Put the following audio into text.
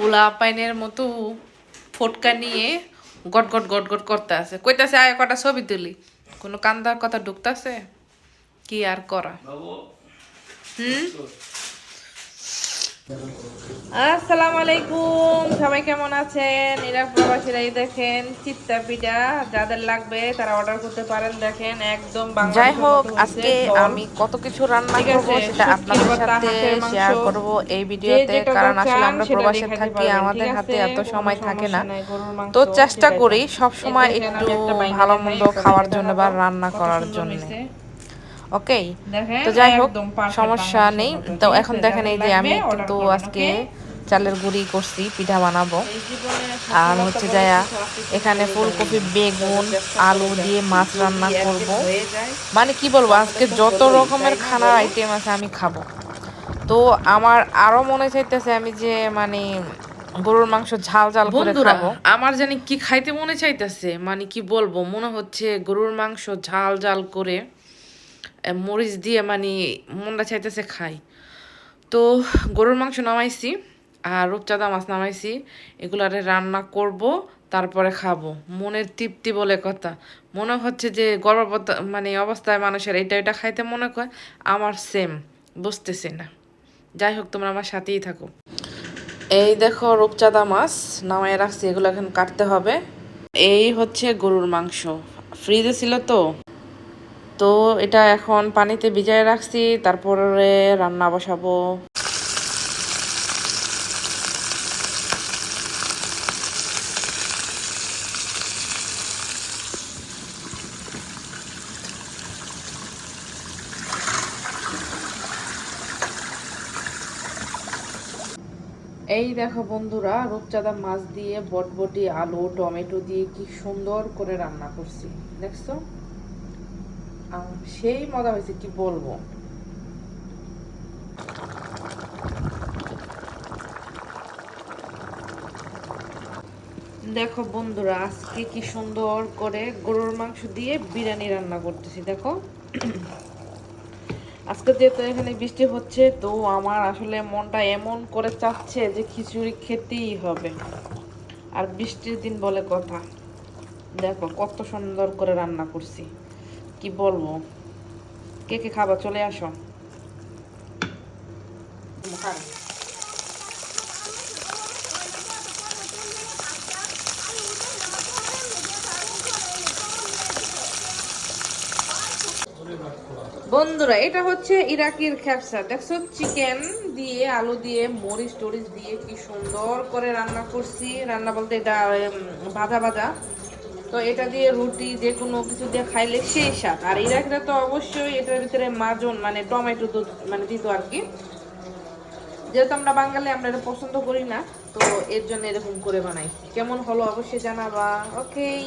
পোলা পাইনের মতো ফটকা নিয়ে গট গট গট গট করতে আছে। কইতাছে আয় কটা ছবি তুলি। কোনো কান্দার কথা ঢুকতাছে? কি আর করা? হুম? আসসালামু আলাইকুম সবাই কেমন আছেন? এরা প্রবাসীরাই দেখেন চিত্তা পিঠা যাদের লাগবে তারা অর্ডার করতে পারেন দেখেন একদম যাই হোক আজকে আমি কত কিছু রান্না করব সেটা আপনাদের সাথে শেয়ার করব এই ভিডিওতে কারণ আসলে আমরা প্রবাসে থাকি আমাদের হাতে এত সময় থাকে না। তো চেষ্টা করি সব সময় একটু ভালো মন্দ খাওয়ার জন্য বা রান্না করার জন্য। ওকে তো যাই হোক সমস্যা নেই। তো এখন? দেখেন এই যে আমি কিন্তু আজকে চালের গুঁড়ি করছি পিঠা বানাবো। আর হচ্ছে যায়া এখানে ফুলকপি বেগুন আলু দিয়ে। মাছ রান্না করব। মানে কি বলব আজকে যত রকমের খানার আইটেম আছে আমি খাব। তো আমার আরও মনে চাইতেছে আমি যে মানে গরুর মাংস ঝাল ঝাল করে বন্ধুরা খাব। আমার জানি কি খাইতে মনে চাইতেছে মানে কি বলব মনে হচ্ছে গরুর মাংস ঝাল ঝাল করে মরিচ দিয়ে মানে মনটা চাইতেছে খাই। তো গরুর মাংস নামাইছি আর রূপচাঁদা মাছ নামাইছি, এগুলারে রান্না করব, তারপরে খাব। মনের তৃপ্তি বলে কথা। মনে হচ্ছে যে গর্ভবত মানে অবস্থায় মানুষের এটা এটা খাইতে মনে করে, আমার সেম বুঝতেছি না। যাই হোক, তোমরা আমার সাথেই থাকো। এই দেখো রূপচাঁদা মাছ নামায় রাখছি, এগুলো এখন কাটতে হবে। এই হচ্ছে গরুর মাংস। ফ্রিজে ছিল তো? তো এটা এখন পানিতে ভিজায় রাখছি, তারপরে রান্না বসাবো। এই দেখো বন্ধুরা, রূপচাঁদা মাছ দিয়ে বটবটি, আলু, টমেটো দিয়ে কি সুন্দর করে রান্না করছি। দেখছ? সেই মজা হয়েছে, কি বলব? দেখো বন্ধুরা, আজকে কি সুন্দর করে গরুর মাংস দিয়ে বিরিয়ানি রান্না করতেছি, দেখো। আজকে যেহেতু এখানে বৃষ্টি হচ্ছে, তো আমার আসলে মনটা এমন করে চাচ্ছে যে খিচুড়ি খেতেই হবে। আর বৃষ্টির দিন বলে কথা। দেখো, কত সুন্দর করে রান্না করছি। কি বলব? কে কে খাবার চলে আসো। বন্ধুরা, এটা হচ্ছে ইরাকির খ্যাপসা। দেখছ, চিকেন দিয়ে, আলু দিয়ে মরিচ টরিচ দিয়ে কি সুন্দর করে রান্না করছি। রান্না বলতে এটা ভাজা ভাজা। তো এটা দিয়ে রুটি, যে কোনো কিছু দিয়ে খাইলে সেই স্বাদ। আর ইরাকিরা তো অবশ্যই এটার ভিতরে মাজন মানে টমেটো দুধ মানে দিত আর কি। যেহেতু আমরা বাঙালি, আমরা এটা পছন্দ করি না, তো এর জন্য এরকম করে বানাই। কেমন হলো অবশ্যই জানাবা। ওকেই